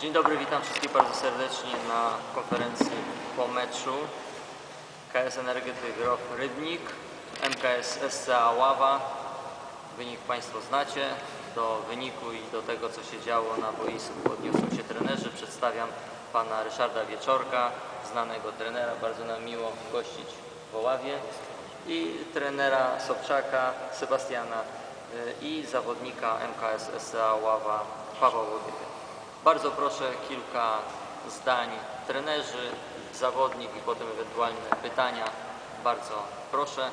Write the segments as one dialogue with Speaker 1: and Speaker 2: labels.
Speaker 1: Dzień dobry, witam wszystkich bardzo serdecznie na konferencji po meczu KS Energetyk Groch Rybnik, MKS SCA Ława. Wynik Państwo znacie. Do wyniku i do tego, co się działo na boisku odniosą się trenerzy. Przedstawiam Pana Ryszarda Wieczorka, znanego trenera, bardzo nam miło gościć w Oławie i trenera Sobczaka, Sebastiana y, i zawodnika MKS SCA Ława Pawła Łodychy. Bardzo proszę kilka zdań trenerzy, zawodnik i potem ewentualne pytania. Bardzo proszę.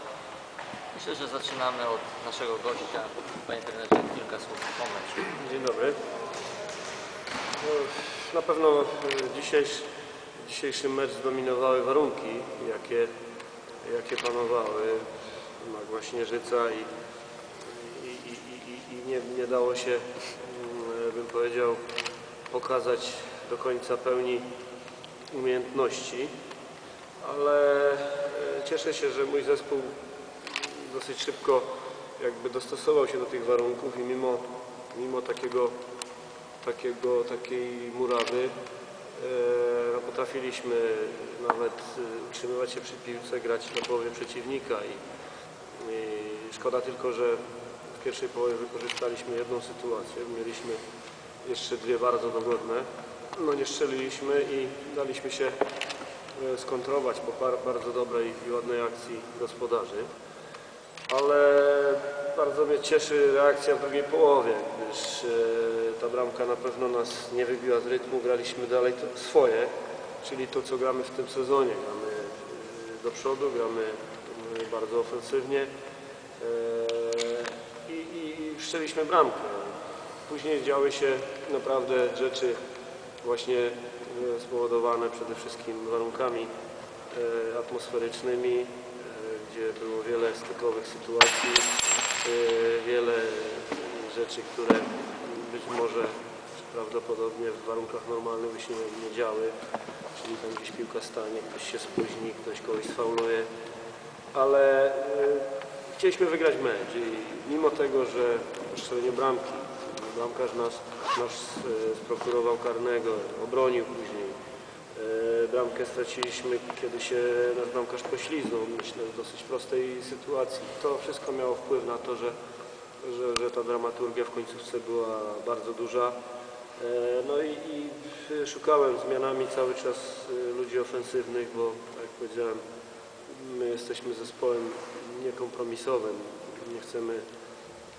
Speaker 1: Myślę, że zaczynamy od naszego gościa. Panie trenerze, kilka słów o meczu.
Speaker 2: Dzień dobry. No, na pewno e, dzisiejszy, dzisiejszy mecz zdominowały warunki, jakie, jakie panowały. Magła śnieżyca i, i, i, i, nie, nie dało się, mm, bym powiedział, pokazać do końca pełni umiejętności, ale e, cieszę się, że mój zespół dosyć szybko jakby dostosował się do tych warunków i mimo, mimo takiego, takiego, takiej murawy no, potrafiliśmy nawet e, utrzymywać się przy piłce, grać na połowie przeciwnika i, i szkoda tylko, że w pierwszej połowie wykorzystaliśmy jedną sytuację, mieliśmy jeszcze dwie bardzo dogodne, no nie strzeliliśmy i daliśmy się e, skontrować po bardzo dobrej i ładnej akcji gospodarzy. Ale bardzo mnie cieszy reakcja w drugiej połowie, gdyż e, ta bramka na pewno nas nie wybiła z rytmu, graliśmy dalej swoje, czyli to co gramy w tym sezonie, gramy e, do przodu, gramy bardzo ofensywnie i, i, i bramkę. Później działy się naprawdę rzeczy właśnie e, spowodowane przede wszystkim warunkami e, atmosferycznymi, e, gdzie było wiele stykowych sytuacji, wiele rzeczy, które być może prawdopodobnie w warunkach normalnych by się nie, działy, czyli tam gdzieś piłka stanie, ktoś się spóźni, ktoś kogoś sfauluje, ale chcieliśmy wygrać mecz i mimo tego, że po strzeleniu bramki, bramkarz nas, nasz e, sprokurował karnego, obronił później, E, Bramkę straciliśmy, kiedy się nasz bramkarz pośliznął, myślę, w dosyć prostej sytuacji. To wszystko miało wpływ na to, że, że, że ta dramaturgia w końcówce była bardzo duża. E, No i, i szukałem zmianami cały czas ludzi ofensywnych, bo tak jak powiedziałem, my jesteśmy zespołem niekompromisowym. Nie chcemy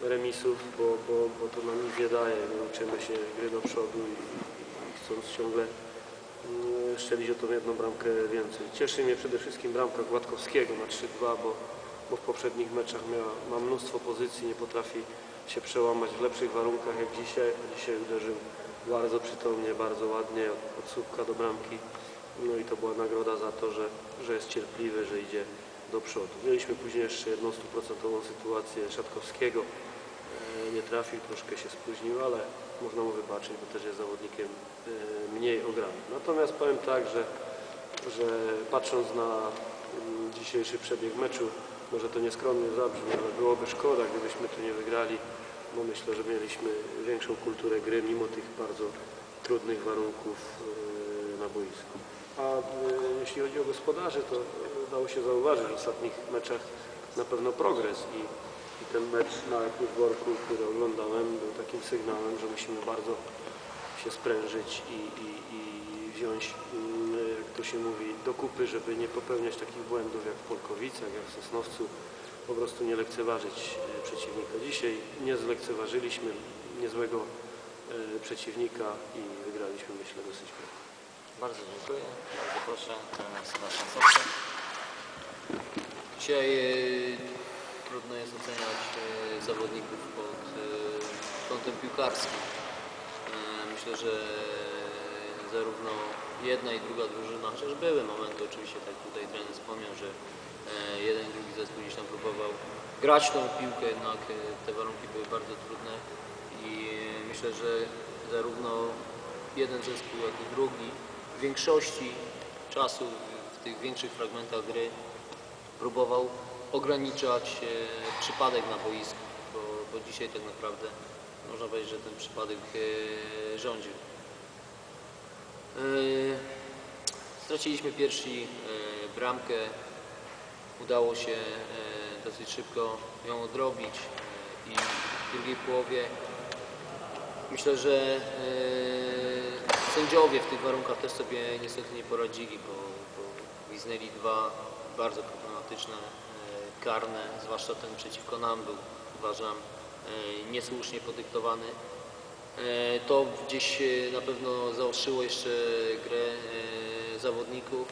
Speaker 2: remisów, bo, bo, bo to nam nic nie daje. My uczymy się gry do przodu i, i chcąc ciągle Mm, strzelić o tą jedną bramkę więcej. Cieszy mnie przede wszystkim bramka Gładkowskiego na 3-2, bo, bo w poprzednich meczach miała, ma mnóstwo pozycji, nie potrafi się przełamać w lepszych warunkach jak dzisiaj, a dzisiaj uderzył bardzo przytomnie, bardzo ładnie od, od słupka do bramki. No i to była nagroda za to, że, że jest cierpliwy, że idzie do przodu. Mieliśmy później jeszcze jedną stuprocentową sytuację Szatkowskiego. E, Nie trafił, troszkę się spóźnił, ale można mu wybaczyć, bo też jest zawodnikiem e, mniej ogranym. Natomiast powiem tak, że, że patrząc na mm, dzisiejszy przebieg meczu, może to nieskromnie zabrzmi, ale byłoby szkoda, gdybyśmy tu nie wygrali, bo myślę, że mieliśmy większą kulturę gry mimo tych bardzo trudnych warunków e, na boisku. A jeśli chodzi o gospodarzy, to e, dało się zauważyć w ostatnich meczach na pewno progres i, i ten mecz na Dworku, który oglądałem, był takim sygnałem, że musimy bardzo się sprężyć i, i, i wziąć, mm, jak to się mówi, do kupy, żeby nie popełniać takich błędów jak w Polkowicach, jak w Sosnowcu, po prostu nie lekceważyć e, przeciwnika. Dzisiaj nie zlekceważyliśmy niezłego e, przeciwnika i wygraliśmy, myślę, dosyć pewnie.
Speaker 1: Bardzo dziękuję. Bardzo proszę, trener Sebastian.
Speaker 3: Dzisiaj e, trudno jest oceniać e, zawodników pod e, kątem piłkarskim. Myślę, że zarówno jedna i druga drużyna, chociaż były momenty oczywiście, tak tutaj trener wspomniał, że jeden i drugi zespół gdzieś tam próbował grać tą piłkę, jednak te warunki były bardzo trudne i myślę, że zarówno jeden zespół, jak i drugi w większości czasu w tych większych fragmentach gry próbował ograniczać e, przypadek na boisku, bo, bo dzisiaj tak naprawdę można powiedzieć, że ten przypadek e, rządził. Straciliśmy pierwsi e, bramkę. Udało się e, dosyć szybko ją odrobić e, i w drugiej połowie myślę, że e, sędziowie w tych warunkach też sobie niestety nie poradzili, bo, bo gwiznęli dwa bardzo problematyczne e, karne, zwłaszcza ten przeciwko nam był, uważam, e, niesłusznie podyktowany. E, To gdzieś na pewno zaostrzyło jeszcze grę zawodników.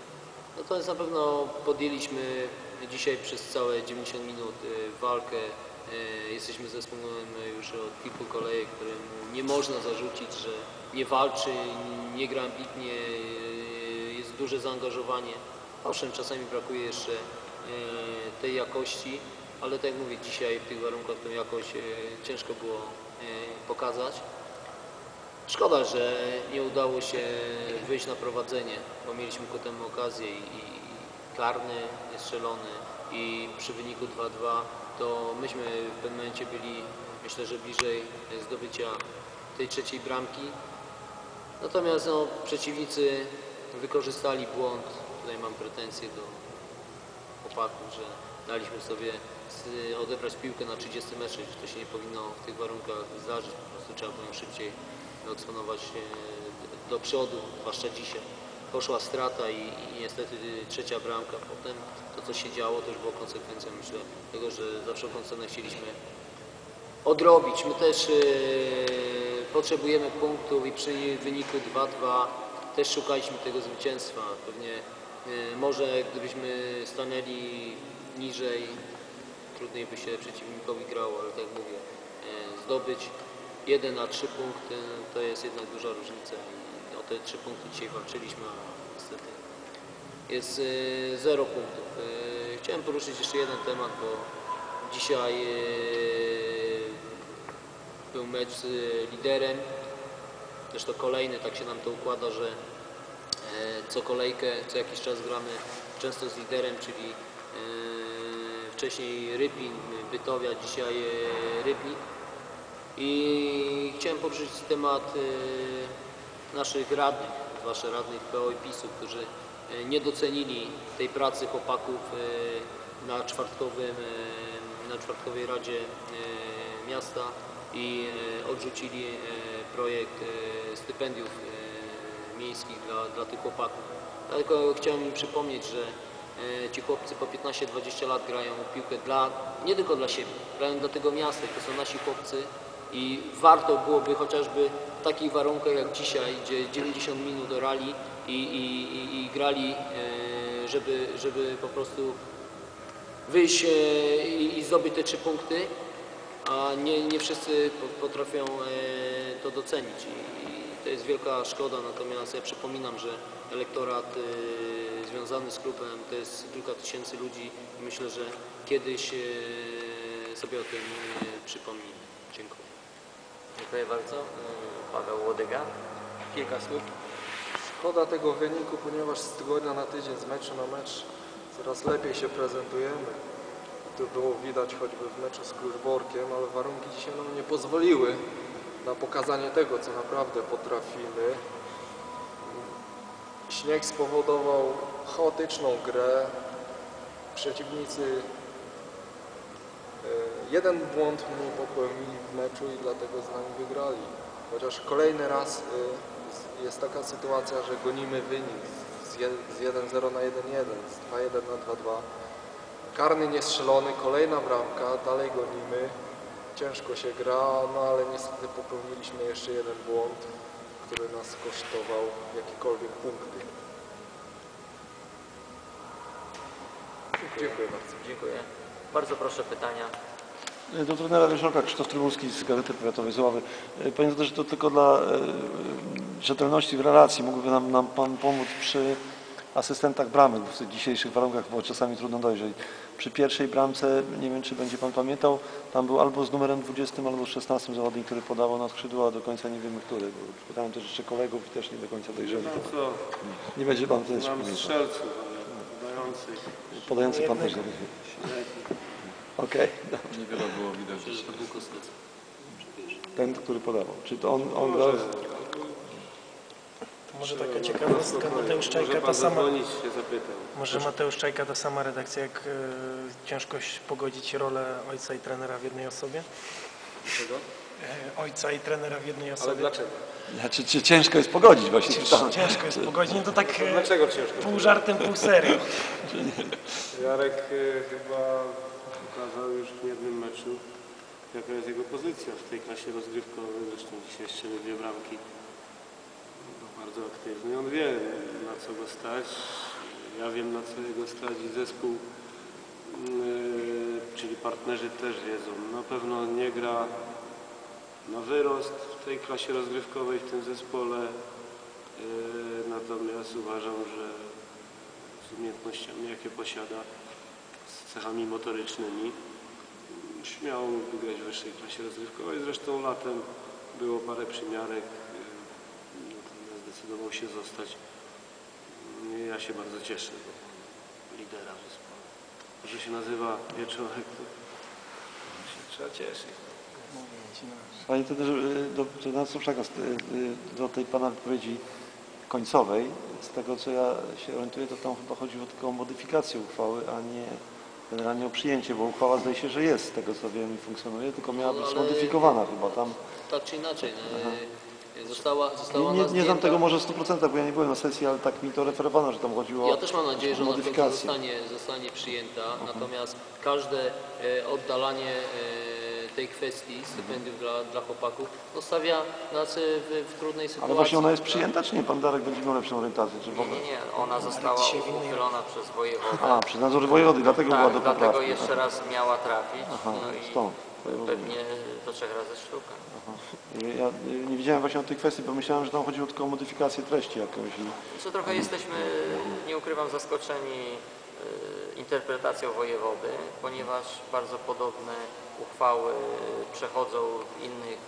Speaker 3: Natomiast na pewno podjęliśmy dzisiaj przez całe 90 minut walkę. Jesteśmy zespołem już od kilku kolejek, któremu nie można zarzucić, że nie walczy, nie gra ambitnie, jest duże zaangażowanie. Owszem, czasami brakuje jeszcze e, tej jakości, ale tak jak mówię, dzisiaj w tych warunkach tę jakość e, ciężko było e, pokazać. Szkoda, że nie udało się wyjść na prowadzenie, bo mieliśmy ku temu okazję i, i karny strzelony i przy wyniku 2-2 to myśmy w pewnym momencie byli myślę, że bliżej zdobycia tej trzeciej bramki. Natomiast no, przeciwnicy wykorzystali błąd. Tutaj mam pretensje do chłopaków, że daliśmy sobie odebrać piłkę na 30 metrze, że to się nie powinno w tych warunkach zdarzyć. Po prostu trzeba było ją szybciej wyeksponować e, do przodu, zwłaszcza dzisiaj. Poszła strata i, i niestety trzecia bramka. Potem to, co się działo, to już było konsekwencją, myślę, tego, że za wszelką cenę chcieliśmy odrobić. My też e, potrzebujemy punktów i przy wyniku 2-2 też szukaliśmy tego zwycięstwa. Pewnie może gdybyśmy stanęli niżej, trudniej by się przeciwnikowi grało, ale tak jak mówię, e, zdobyć 1 na 3 punkty to jest jednak duża różnica i o te 3 punkty dzisiaj walczyliśmy, a niestety jest e, zero punktów. Chciałem poruszyć jeszcze jeden temat, bo dzisiaj był mecz z liderem. Zresztą kolejny, tak się nam to układa, że co kolejkę, co jakiś czas gramy często z liderem, czyli e, wcześniej Rypin, Bytowia, dzisiaj e, Rybnik. I chciałem poruszyć temat e, naszych radnych, zwłaszcza radnych PO i PiSu, którzy e, nie docenili tej pracy chłopaków e, na, czwartkowym, e, na czwartkowej Radzie e, Miasta i e, odrzucili e, projekt e, stypendiów e, miejskich dla, dla tych chłopaków. Dlatego chciałem im przypomnieć, że e, ci chłopcy po 15-20 lat grają piłkę dla, nie tylko dla siebie, grają dla tego miasta i to są nasi chłopcy i warto byłoby chociażby w takich warunkach jak dzisiaj, gdzie 90 minut orali i, i, i, i grali, e, żeby, żeby po prostu wyjść e, i, i zdobyć te trzy punkty, a nie, nie wszyscy po- potrafią to docenić i to jest wielka szkoda, natomiast ja przypominam, że elektorat e, związany z klubem to jest kilka tysięcy ludzi i myślę, że kiedyś e, sobie o tym e, przypomnimy. Dziękuję.
Speaker 1: Dziękuję bardzo. Mm, Paweł Łodyga.
Speaker 4: Kilka słów. Szkoda tego wyniku, ponieważ z tygodnia na tydzień, z meczu na mecz coraz lepiej się prezentujemy. To było widać choćby w meczu z Kluczborkiem, ale warunki dzisiaj nam nie pozwoliły na pokazanie tego, co naprawdę potrafimy. Śnieg spowodował chaotyczną grę. Przeciwnicy e, jeden błąd mniej popełnili w meczu i dlatego z nami wygrali. Chociaż kolejny raz e, jest taka sytuacja, że gonimy wynik z 1-0 na 1-1, z 2-1 na 2-2. Karny niestrzelony, kolejna bramka, dalej gonimy. Ciężko się gra, no ale niestety popełniliśmy jeszcze jeden błąd, który nas kosztował jakiekolwiek punkty. Dziękuję bardzo.
Speaker 1: Dziękuję. Bardzo proszę pytania.
Speaker 5: Do trenera Ryszorka Krzysztof Trybulski z Gazety Powiatowej z Ławy. E, Panie doktorze, to tylko dla e, rzetelności w relacji mógłby nam, nam Pan pomóc przy asystentach bramek w dzisiejszych warunkach, bo czasami trudno dojrzeć. Przy pierwszej bramce, nie wiem czy będzie Pan pamiętał, tam był albo z numerem 20, albo z 16 zawodnik, który podawał na skrzydło, a do końca nie wiemy który. Bo Pytałem też jeszcze kolegów i też nie do końca dojrzeli.
Speaker 2: No co,
Speaker 5: Nie będzie Pan też
Speaker 2: mam
Speaker 5: pamiętał.
Speaker 2: strzelców, ale podających.
Speaker 5: Podający Pan też. Okej,
Speaker 6: Niewiele było widać.
Speaker 5: Ten, który podawał. Czy to on, on grał?
Speaker 4: Może,
Speaker 6: taka ciekawostka. Mateusz Czajka
Speaker 2: Może
Speaker 6: ta sama, może Mateusz Czajka ta sama redakcja, jak e, ciężkość pogodzić rolę ojca i trenera w jednej osobie?
Speaker 3: Dlaczego?
Speaker 6: E, ojca i trenera w jednej
Speaker 2: Ale
Speaker 6: osobie.
Speaker 2: dlaczego?
Speaker 5: Znaczy, czy ciężko jest pogodzić właśnie? pytałem.
Speaker 6: Ciężko jest pogodzić, no to tak e,
Speaker 2: Dlaczego ciężko?
Speaker 6: pół żartem, pół serio.
Speaker 2: Jarek y, chyba pokazał już w jednym meczu, jaka jest jego pozycja w tej klasie rozgrywkowej. Zresztą dzisiaj strzelił dwie bramki. Bardzo aktywny. On wie, na co go stać. Ja wiem, na co jego stać i zespół, y, czyli partnerzy też wiedzą. Na pewno nie gra na wyrost w tej klasie rozgrywkowej, w tym zespole. Y, Natomiast uważam, że z umiejętnościami, jakie posiada, z cechami motorycznymi, śmiało mógłby grać w wyższej klasie rozgrywkowej. Zresztą latem było parę przymiarek, zdecydował się zostać. Ja się bardzo cieszę, bo lidera w zespole. Że się nazywa Wieczorek, to się trzeba cieszyć.
Speaker 5: Panie trenerze, y, do, do, Suszaka, y, y, do tej Pana wypowiedzi końcowej, z tego co ja się orientuję, to tam chyba chodziło tylko o modyfikację uchwały, a nie generalnie o przyjęcie, bo uchwała zdaje się, że jest z tego co wiem i funkcjonuje, tylko miała
Speaker 3: No,
Speaker 5: być zmodyfikowana chyba tam.
Speaker 3: Tak czy inaczej, no, została,
Speaker 5: Nie,
Speaker 3: została
Speaker 5: nie, nie znam tego może w 100%, bo ja nie byłem na sesji, ale tak mi to referowano, że tam chodziło
Speaker 3: Ja
Speaker 5: o
Speaker 3: też mam nadzieję, że ona w końcu
Speaker 5: modyfikację.
Speaker 3: zostanie, zostanie przyjęta, natomiast każde e, oddalanie e, tej kwestii stypendiów dla, dla chłopaków no, stawia nas e, w, w trudnej sytuacji.
Speaker 5: Ale właśnie ona jest
Speaker 3: tak?
Speaker 5: przyjęta, czy nie? Pan Darek będzie miał lepszą orientację, czy w
Speaker 1: Nie,
Speaker 5: ogóle?
Speaker 1: nie, nie, ona została uchylona przez wojewodę.
Speaker 5: A, przez nadzór wojewody, dlatego była
Speaker 1: Tak,
Speaker 5: do
Speaker 1: dlatego jeszcze raz miała trafić.
Speaker 5: Aha,
Speaker 1: no i
Speaker 5: stąd. Ja
Speaker 1: pewnie do trzech razy sztuka.
Speaker 5: Ja y, nie wiedziałem właśnie o tej kwestii, bo myślałem, że tam chodziło tylko o modyfikację treści jakąś.
Speaker 1: Co trochę jesteśmy, nie ukrywam, zaskoczeni y, interpretacją wojewody, ponieważ bardzo podobne uchwały przechodzą w innych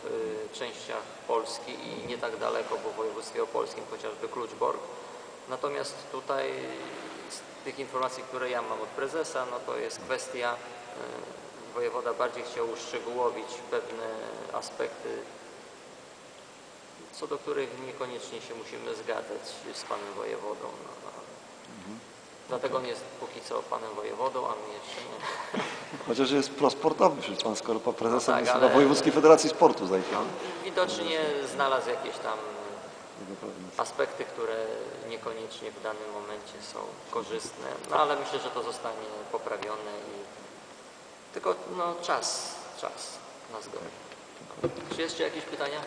Speaker 1: y, częściach Polski i nie tak daleko, bo w województwie opolskim chociażby Kluczbork. Natomiast tutaj z tych informacji, które ja mam od prezesa, no to jest kwestia, y, wojewoda bardziej chciał uszczegółowić pewne aspekty co do których niekoniecznie się musimy zgadzać z panem wojewodą. No, no. Dlatego on jest póki co panem wojewodą, a my jeszcze nie.
Speaker 5: Chociaż jest prosportowy przecież pan, skoro pan prezesem
Speaker 1: No tak,
Speaker 5: jest
Speaker 1: ale-
Speaker 5: Wojewódzkiej Federacji Sportu, zdaje się.
Speaker 1: On widocznie znalazł jakieś tam aspekty, które niekoniecznie w danym momencie są korzystne, no ale myślę, że to zostanie poprawione i tylko no, czas, czas nas goni. Czy jeszcze jakieś pytania?